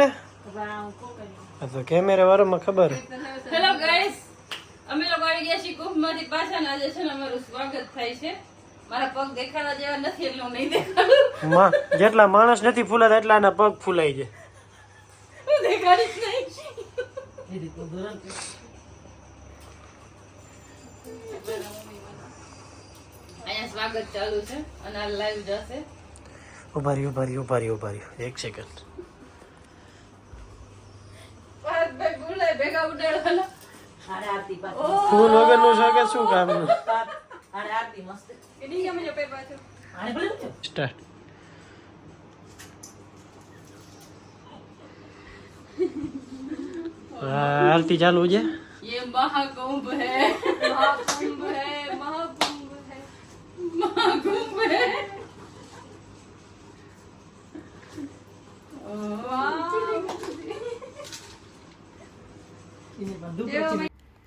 ને તો કેમેરા વાળામાં ખબર. હેલો ગાઈસ અમે લોકો આવી ગયા છીએ કુંભમાંથી પાછા ને આજે છે ને અમારું સ્વાગત થાય છે. મારા પગ દેખાડા જેવા નથી એટલે હું નહીં દેખાડું. માં જેટલા માણસ નથી ફૂલાતા એટલા આના પગ ફૂલાઈ છે હું દેખાડીશ નહીં. અહીંયા સ્વાગત ચાલુ છે અને આ લાઈવ જશે. ઊભા ઉભારી ઉભારી ઉભારી ઊભા રહ્યો ઊભા રહ્યો. એક સેકન્ડ બોલાય ભેગા ઉડાડવાના ફૂલ વગરનું છે કે શું કામનું કેટલી ગમે છે પે પાછું સ્ટાર્ટ આરતી ચાલુ છે ये महाकुंभ है महाकुंभ है महाकुंभ है महाकुंभ है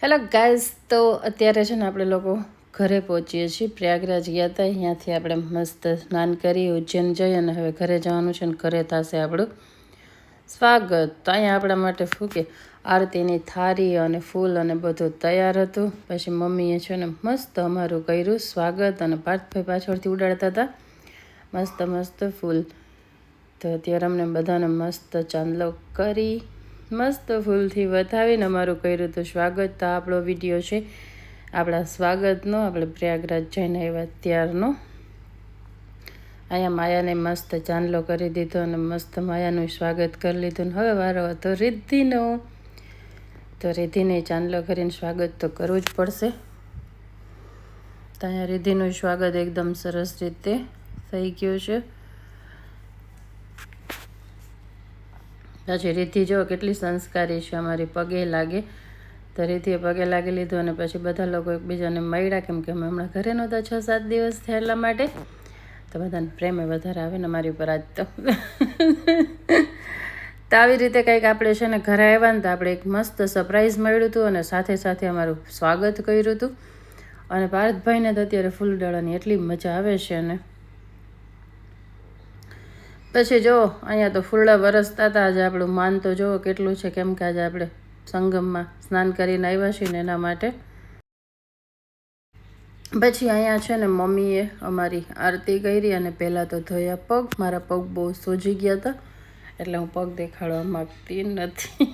હેલો ગાઈઝ તો અત્યારે છે ને આપણે લોકો ઘરે પહોંચીએ છીએ. પ્રયાગરાજ ગયા હતા અહીંયાથી આપણે મસ્ત સ્નાન કરી ઉજ્જૈન જઈ અને હવે ઘરે જવાનું છે ને ઘરે થશે આપણું. સ્વાગત. તો અહીંયા આપણા માટે ફૂકે આરતીની થાળી અને ફૂલ અને બધું તૈયાર હતું. પછી મમ્મીએ છે ને મસ્ત અમારું કર્યું. સ્વાગત અને પાર્થભાઈ પાછળથી ઉડાડતા હતા. મસ્ત મસ્ત ફૂલ. તો અત્યારે અમને બધાને મસ્ત ચાંદલો કરી મસ્ત ફૂલથી વધાવીને અમારું કર્યું હતું સ્વાગત તો આપણો વીડિયો છે. આપણા સ્વાગતનો, આપણે પ્રયાગરાજ જઈને આવ્યા ત્યારનો. અહીંયા માયાને મસ્ત ચાંદલો કરી દીધો અને મસ્ત માયાનું સ્વાગત કરી લીધું. હવે વારો હતો રિદ્ધિનો. તો રિદ્ધિને ચાંદલો કરીને સ્વાગત તો કરવું જ પડશે. તો અહીંયા રિદ્ધિનું સ્વાગત એકદમ સરસ રીતે થઈ ગયું છે. પછી રીતિ જો કેટલી સંસ્કારી છે, અમારી પગે લાગે. તો રીતિએ પગે લાગી લીધું અને પછી બધા લોકો એકબીજાને મળ્યા, કેમ કે અમે હમણાં ઘરે નહોતા છ સાત દિવસ થયા એટલા માટે. તો બધાને પ્રેમે વધારે આવે ને મારી ઉપર આજ તો. આવી રીતે કંઈક આપણે છે ને ઘરે આવ્યા ને તો આપણે એક મસ્ત સરપ્રાઈઝ મળ્યું હતું અને સાથે સાથે અમારું સ્વાગત કર્યું હતું. અને પાર્થભાઈને તો અત્યારે ફૂલ ડાળાની એટલી મજા આવે છે ને. પછી જો, અહીંયા તો ફૂલડા વરસતા હતા આજે આપણું માન તો જુઓ કેટલું છે, કેમ કે આજે આપણે સંગમમાં સ્નાન કરીને આવ્યા છીએ ને એના માટે. પછી અહીંયા છે ને મમ્મીએ અમારી આરતી કરી અને પહેલાં તો ધોયા પગ. મારા પગ બહુ સોજી ગયા હતા એટલે હું પગ દેખાડવા માગતી નથી.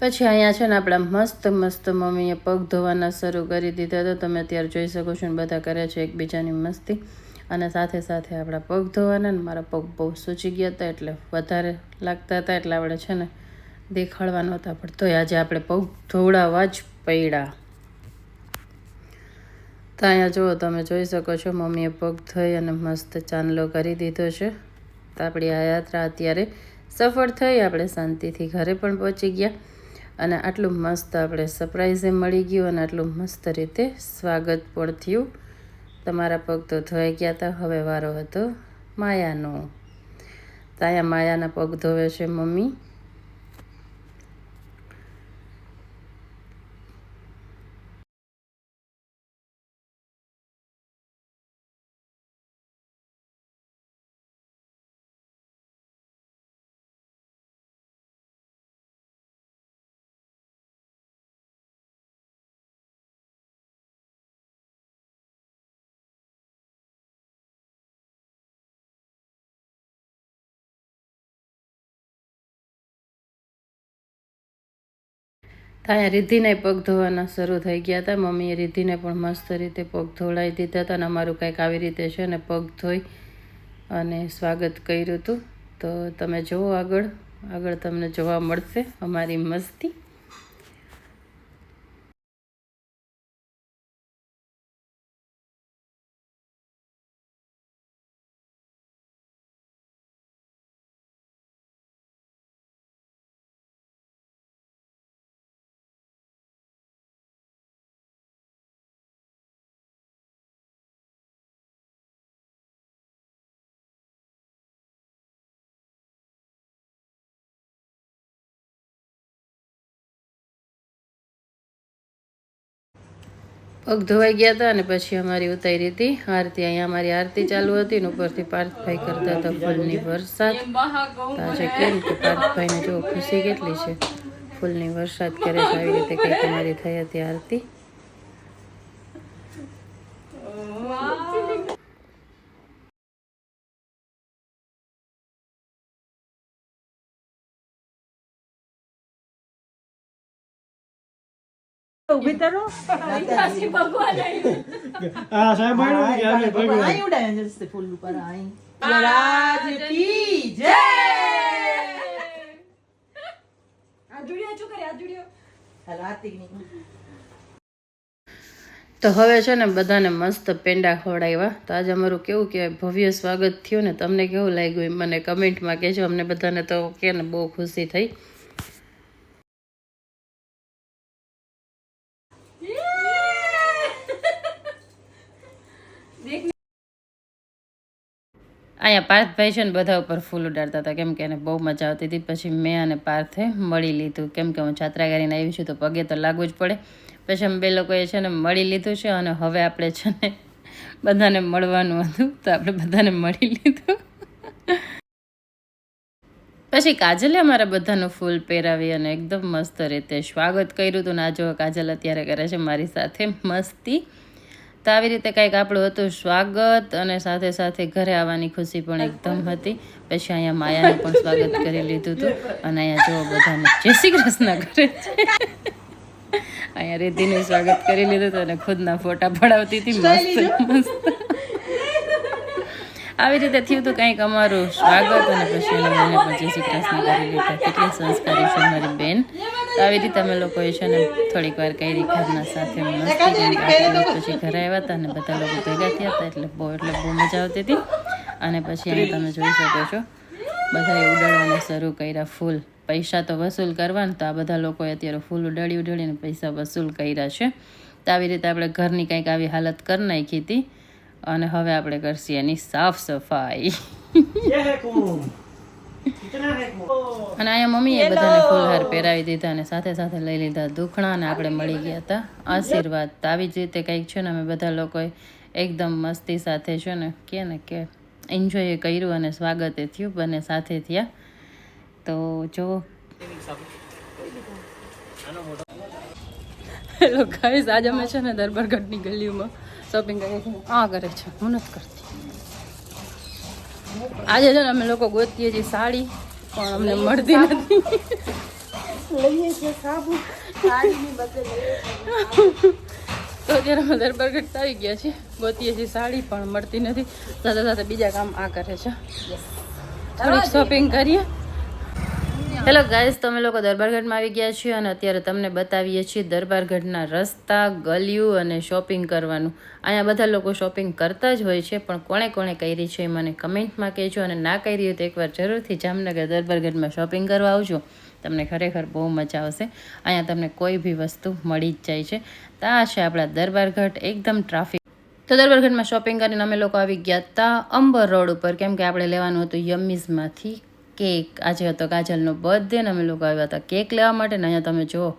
પછી અહીંયા છે ને આપણા મસ્ત મસ્ત મમ્મીએ પગ ધોવાના શરૂ કરી દીધા હતા તમે અત્યારે જોઈ શકો છો ને, બધા કરે છે એકબીજાની મસ્તી. અને સાથે સાથે આપણા પગ ધોવાના ને મારા પગ બહુ સૂચી ગયા હતા એટલે વધારે લાગતા હતા એટલે આપણે છે ને દેખાડવા નહોતા પણ તોય આજે આપણે પગ ધોવડાવવા જ પડ્યા. તો અહીંયા જુઓ, તમે જોઈ શકો છો, મમ્મીએ પગ ધોઈ અને મસ્ત ચાંદલો કરી દીધો છે. તો આપણી આ યાત્રા અત્યારે સફળ થઈ, આપણે શાંતિથી ઘરે પણ પહોંચી ગયા. અને આટલું મસ્ત આપણે સરપ્રાઈઝે મળી ગયું અને આટલું મસ્ત રીતે સ્વાગત પણ થયું. તમારા પગ તો ધોઈ ગયા હતા હવે વારો હતો. માયાનો. તાયા માયાના પગ ધોવે છે મમ્મી. તો અહીંયા રિદ્ધિને પગ ધોવાના શરૂ થઈ ગયા હતા મમ્મીએ રિદ્ધિને પણ મસ્ત રીતે પગ ધોવડાવી દીધા હતા અને અમારું કંઈક આવી રીતે છે ને પગ ધોઈ અને સ્વાગત કર્યું હતું તો તમે જુઓ આગળ. આગળ તમને જોવા મળશે અમારી મસ્તી. પગ ધોવાઈ ગયા હતા અને પછી અમારી ઉતારી હતી. આરતી અહીંયા અમારી આરતી ચાલુ હતી ને ઉપરથી પાર્થભાઈ કરતા હતા ફૂલની વરસાદ. આજે કેમ કે પાર્થભાઈને જો ખુશી કેટલી છે. ફૂલની વરસાદ કરે છે, આવી રીતે કંઈક અમારી થઈ હતી આરતી. હા સાહેબ મળ્યું કે અમે ભગવાન અહીં ઉડાય જશે ફૂલ ઉપર આઈ. રાજ કી જય! હાલો ની. તો હવે છે ને બધાને મસ્ત પેંડા ખવડાવ્યા. તો આજે અમારું કેવું કે ભવ્ય સ્વાગત થયું ને. તમને કેવું લાગ્યું મને કમેન્ટમાં કહેજો. અમને બધાને તો કે ને બહુ ખુશી થઈ. અહીંયા પાર્થભાઈ છે ને બધા ઉપર ફૂલ ઉડાડતા હતા. કેમ કે એને બહુ મજા આવતી હતી. પછી મેં અને પાર્થે મળી લીધું. કેમ કે હું છાત્રા કરીને આવી છું તો પગે તો લાગવું જ પડે. પછી અમે બે લોકોએ છે ને મળી લીધું છે અને હવે આપણે છે ને બધાને મળવાનું હતું તો આપણે બધાને મળી લીધું. પછી કાજલે અમારા બધાનું ફૂલ પહેરાવી અને એકદમ મસ્ત રીતે સ્વાગત કર્યું હતું. ને જો કાજલ અત્યારે કરે છે મારી સાથે મસ્તી. તો આવી રીતે કંઈક આપણું હતું સ્વાગત અને સાથે સાથે ઘરે આવવાની ખુશી પણ એકદમ હતી. પછી અહીંયા માયાને પણ સ્વાગત કરી લીધું હતું અને અહીંયા જો બધાને જય શ્રી કૃષ્ણ કરે છે. અહીંયા રીતિનું સ્વાગત કરી લીધું હતું અને ખુદના ફોટા પડાવતી હતી. મસ્ત મસ્ત. આવી રીતે થયું હતું કંઈક અમારું સ્વાગત અને પછી એને મને પણ જય શ્રી કૃષ્ણ કરી લીધા. કેટલી સંસ્કારી છે મારી બેન. આવી રીતે અમે લોકોએ છે ને થોડીક વાર કરી ઘરના સાથે પછી ઘરે આવ્યા હતા અને બધા લોકો ભેગા થયા હતા એટલે બહુ એટલે બહુ મજા આવતી હતી. અને પછી અહીં તમે જોઈ શકો છો બધાએ ઉડાડવાના શરૂ કર્યા ફૂલ. પૈસા તો વસૂલ કરવાના તો આ બધા લોકોએ અત્યારે ફૂલ ઉડાડી ઉડાડીને પૈસા વસૂલ કર્યા છે. તો આવી રીતે આપણે ઘરની કંઈક આવી હાલત કરી નાખી હતી. અને હવે આપણે કરશું એની સાફ સફાઈ. અને અહીંયા મમ્મીએ બધાને ફૂલહાર પહેરાવી દીધા અને સાથે સાથે લઈ લીધા દુખણા અને આપણે મળી ગયા હતા. આશીર્વાદ તો આવી જ રીતે કંઈક છે ને અમે બધા લોકોએ એકદમ મસ્તી સાથે છે ને કે ને કે એન્જોય કર્યું અને સ્વાગતે થયું બંને સાથે થયા. તો જો. હેલો ગાઈઝ આજે અમે છે ને દરબારગઢની ગલીઓમાં શોપિંગ કરીએ છીએ. આ કરે છે હું નથી કરતી. આજે છે ને અમે લોકો ગોતીએ છીએ સાડી પણ અમને મળતી નથી. લઈએ છીએ સાબુ. તો અત્યારે અમે દરબારગઢ આવી ગયા છીએ. ગોતીએ છીએ સાડી પણ મળતી નથી. સાથે સાથે બીજા કામ આ કરે છે. થોડીક શોપિંગ કરીએ. હેલો ગાઈસ તમે લોકો દરબારગઢમાં આવી ગયા છીએ અને અત્યારે તમને બતાવીએ છીએ દરબારગઢના રસ્તા ગલિયું અને શોપિંગ કરવાનું. અહીંયા બધા લોકો શોપિંગ કરતા જ હોય છે, પણ કોણે કોણે કરી છે મને કમેન્ટમાં કહેજો અને ના કરી હોય તો એકવાર જરૂરથી જામનગર દરબારગઢમાં શોપિંગ કરવા આવજો. તમને ખરેખર બહુ મજા આવશે. અહીંયા તમને કોઈ બી વસ્તુ મળી જ જાય છે. તો આ છે આપણા દરબારગઢ એકદમ ટ્રાફિક તો દરબારગઢમાં શોપિંગ કરીને અમે લોકો આવી ગયા હતા અંબર રોડ ઉપર. કેમ કે આપણે લેવાનું હતું યમીઝમાંથી કેક આજે હતો કાજલનો બર્થડે ને અમે લોકો આવ્યા હતા કેક લેવા માટે ને અહીંયા તમે જુઓ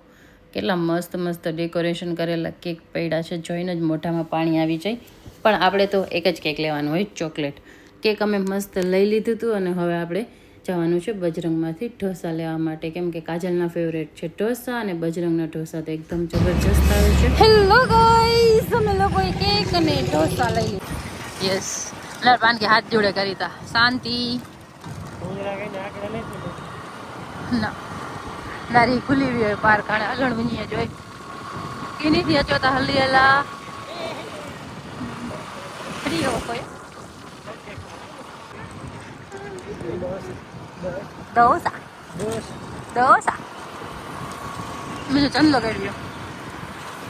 કેટલા મસ્ત મસ્ત ડેકોરેશન કરેલા કેક પડ્યા છે. જોઈને જ મોઢામાં પાણી આવી જાય. પણ આપણે તો એક જ કેક લેવાનું હોય ચોકલેટ. કેક અમે મસ્ત લઈ લીધું હતું અને હવે આપણે જવાનું છે બજરંગમાંથી ઢોસા લેવા માટે. કેમ કે કાજલના ફેવરેટ છે ઢોસા અને બજરંગના ઢોસા તો એકદમ જબરજસ્ત આવે છે. હેલો ગાઈસ અમે લોકોએ કેક અને ઢોસા લઈ લીધું. યસ લડ પાન કે હાથ જોડે કરીતા શાંતિ. ના. લારી ખુલી હોય પાર કાણે અલણ વિનીએ જોઈ. કિની થી અચો તા હલી એલા. ફ્રી હો કોઈ. બસ દોસા બીજું ચંદ્ર લગાડ્યો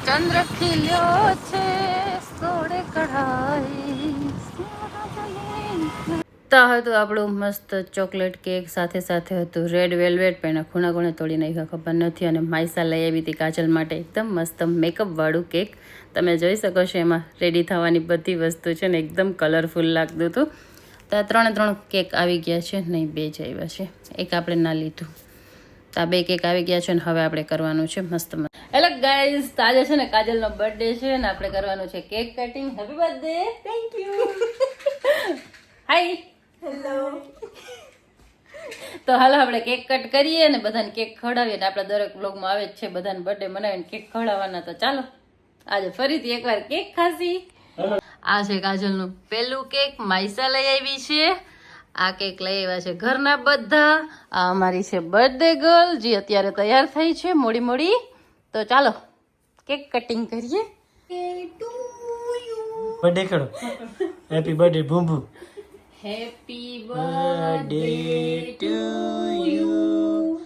ચંદ્ર ખીલ્યો છે સોડે કઢાઈ. તો હતું આપણું મસ્ત ચોકલેટ કેક સાથે સાથે હતું. રેડ વેલ્વેટ પણ ખૂણા ખૂણે તોડી નાખ્યા. ખબર નથી. અને માયસા લઈ આવી હતી કાજલ માટે. એકદમ મસ્ત મેકઅપ વાળું કેક. તમે જોઈ શકો છો એમાં રેડી થવાની બધી વસ્તુ છે ને એકદમ કલરફુલ લાગતું હતું. તો આ ત્રણે ત્રણ કેક આવી ગયા છે નહીં બે જ આવ્યા છે. એક આપણે ના લીધું. તો બે કેક આવી ગયા છે ને હવે આપણે કરવાનું છે મસ્ત મસ્ત. હેલો ગાઈઝ તાજે છે ને કાજલનો બર્થડે છે ને આપણે કરવાનું છે cake cutting happy birthday thank you hi hello તો હાલો આપણે કેક કટ કરીએ અને બધાને કેક ખવડાવીએ. ને આપણે દરેક બ્લોગમાં આવે જ છે બધાને બર્થડે મનાવીને કેક ખવડાવવાના. તો ચાલો આજે ફરીથી એકવાર કેક ખાસી. આ છે કાજલનું પેલું કેક માઇસા લઈ આવી છે. આ કેક લઈ આવ્યા છે ઘરના બધા. આ અમારી છે બર્થડે ગર્લ જે અત્યારે તૈયાર થઈ છે મોડી મોડી. તો ચાલો કેક કટિંગ કરીએ. બર્થડે કરો. Happy birthday ભૂંભુ. Happy birthday to you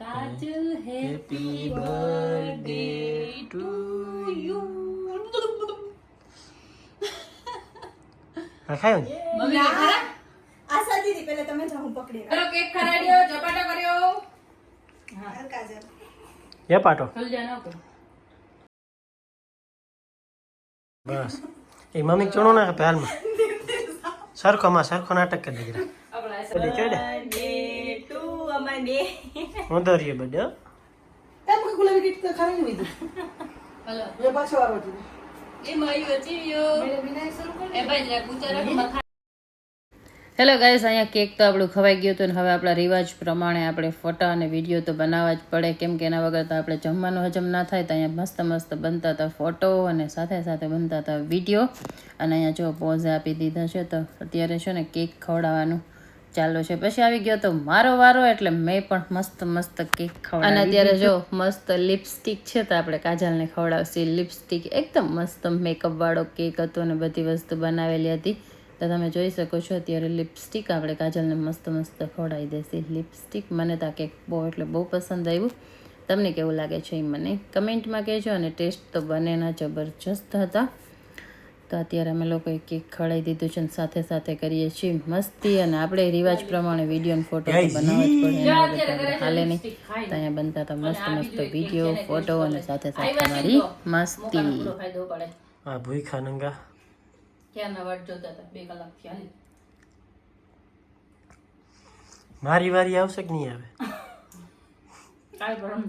Kajal happy birthday to you હા ખાયો મમ્મી ખરા? આશા દીદી પહેલા તમે જાઓ પકડી ચલો કેક ખરાડ્યો ચપાટો કર્યો. રાખું કાજલ એ પાટો. ખુલજા બસ. એ મમ્મી ચણો ના હાલમાં સરખો માં સરખો નાટક કરી દીધા. હું તો હલો. એ પાછો વારો એ મયુર ચીવ્યો એ ભાઈ હેલો ગાઈસ અહીંયા કેક તો આપણું ખવાઈ ગયું હતું ને હવે આપણા રિવાજ પ્રમાણે આપણે ફોટા અને વીડિયો તો બનાવવા જ પડે. કેમ કે એના વગર તો આપણે જમવાનું હજમ ના થાય તો અહીંયા મસ્ત મસ્ત બનતા હતા ફોટો અને સાથે સાથે બનતા હતા વીડિયો અને અહીંયા જો પોઝ આપી દીધા છે તો અત્યારે છે ને કેક ખવડાવવાનું ચાલુ છે. પછી આવી ગયો તો મારો વારો એટલે મેં પણ મસ્ત મસ્ત કેક ખવડાવી અને અત્યારે જો મસ્ત લિપસ્ટિક છે તો આપણે કાજલને ખવડાવશે. લિપસ્ટિક એકદમ મસ્ત મેકઅપ વાળો કેક હતો અને બધી વસ્તુ બનાવેલી હતી. તો તમે જોઈ શકો છો અત્યારે લિપસ્ટિક આપણે કાજલને મસ્ત મસ્ત ખવડાવી દેશે. લિપસ્ટિક મને તો આ કેક બહુ એટલે બહુ પસંદ આવ્યું. તમને કેવું લાગે છે એ મને કમેન્ટમાં કહેજો અને ટેસ્ટ તો બંનેના જબરજસ્ત હતા. તો અત્યારે અમે લોકોએ કેક ખવડાવી દીધું છે અને સાથે સાથે કરીએ છીએ મસ્તી અને આપણે રિવાજ પ્રમાણે વીડિયો અને ફોટો બનાવવા જ પડે. હાલે નહીં. તો અહીંયા બનતા હતા મસ્ત મસ્ત વીડિયો ફોટો અને સાથે સાથે મારી મસ્તી. હા ભૂખા નંગા ક્યારના વાટ જોતા હતા બે કલાકથી હાલી મારી વારી આવશે કે નહીં આવે? કાંઈ પરમ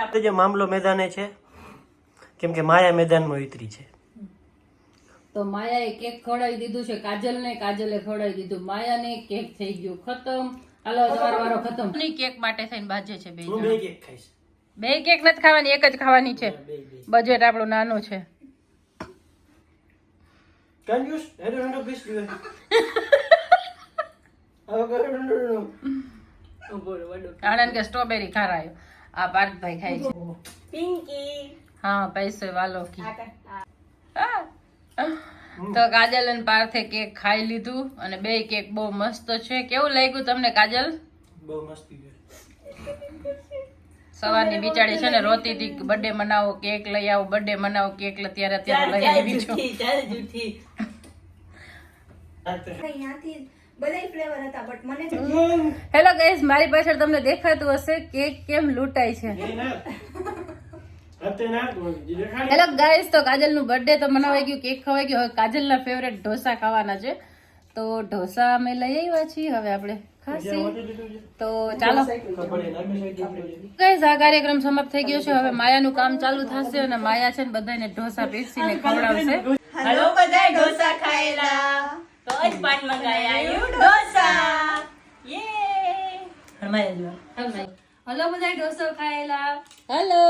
આપણે જે મામલો મેદાને છે કેમ કે માયા મેદાનમાં ઉતરી છે. તો માયાએ કેક ખવડાવી દીધું છે કાજલને કાજલે ખવડાવી દીધું. માયાને કેક થઈ ગયું. ખતમ. હાલો તમારો વારો ખતમ. ની કેક માટે થઈને બાજે છે બે બે કેક ખાઈશ. બે કેક નથી ખાવાની એક જ ખાવાની છે. બજેટ આપણું નાનું છે. કંજૂસ you દીધો હવે કરો હેડો હેડો આણંદ કે સ્ટ્રોબેરી ખારાયો. આ પાર્થભાઈ ખાય છે. પિંકી. હા પૈસો વાલો કી. તો કાજલ અને પાર્થે કેક ખાઈ લીધું અને બે કેક બહુ મસ્ત છે. કેવું લાગ્યું તમને કાજલ? બહુ મસ્તી છે. સવારની બિચારી છે ને રોતી હતી બર્થડે મનાવો કેક લઈ આવો બર્થડે મનાવો કેક લ- ત્યારે અત્યારે લઈ આવી છું. હેલો ગાઈસ મારી પાછળ તમને દેખાતું હશે કેક કેમ લૂંટાય છે. ના. ના હેલો ગાઈસ તો કાજલનું બર્થડે તો મનાવાઈ ગયું કેક ખવાઈ ગયું. હવે કાજલના ફેવરેટ ઢોસા ખાવાના છે. તો ઢોસા અમે લઈ આવ્યા છીએ હવે આપણે તો ચાલો. આ કાર્યક્રમ સમાપ્ત થઈ ગયો છે. હવે માયાનું કામ ચાલુ થશે અને માયા છે ને બધાને ઢોસા પીરસીને ખવડાવશે. હલો બધા ઢોસા ખાયેલા. તો જ પાન મંગાયા. ઢોસા. યે. હમાય હલો બધા ઢોસો ખાયેલા. હલો.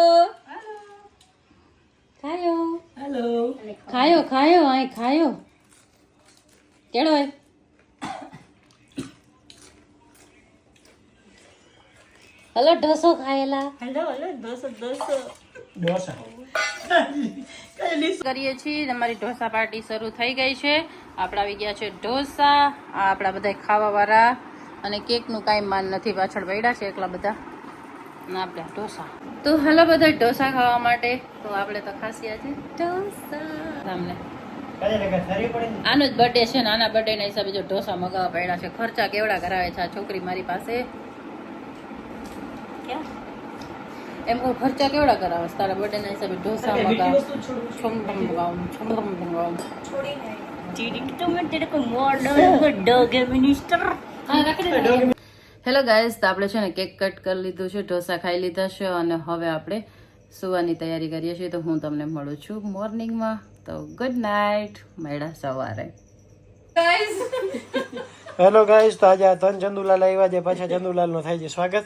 ખાયો. હેલો. ખાયો ખાયો આય ખાયો. કેળો હોય. હલો ઢોસો ખાયેલા. Hello hello dosa dosa. ડોસા કરીએ છીએ. અમારી ઢોસા પાર્ટી શરૂ થઈ ગઈ છે. આપણા આવી ગયા છે ઢોસા. આ આપણા બધા ખાવાવાળા. અને કેકનું કાંઈ માન નથી. પાછળ પડ્યા છે એકલા બધા. અને આપણે ઢોસા. તો હલો બધા ઢોસા ખાવા માટે. તો આપણે તો ખાસી આજે ઢોસા. તમને. આનો જ બર્થડે છે ને આના બર્થડે ના હિસાબે જો ઢોસા મગાવવા પડ્યા છે. ખર્ચા કેવડા કરાવે છે આ છોકરી મારી પાસે? ક્યાં? એમ કોઈ ખર્ચા કેવડા કરાવે? તારા બર્થડે ના હિસાબે ઢોસા મગાવ વસ્તુ મગાવ. છોમ મંગાવ છોમ તો મેં તેરે કો મોડલ ડોગે મિનિસ્ટર હા રાખી હેલો ગાઈસ તો આપણે છે ને કેક કટ કરી લીધું છે ઢોસા ખાઈ લીધા છે અને હવે આપણે સુવાની તૈયારી કરીએ છીએ. તો હું તમને મળું છું મોર્નિંગમાં તો ગુડ નાઇટ મેળા સવારે. હેલો ગાઈસ તો આજે ધન ત્રણ ચંદુલાલ આવ્યા છે પાછા ચંદુલાલનું થાય છે સ્વાગત.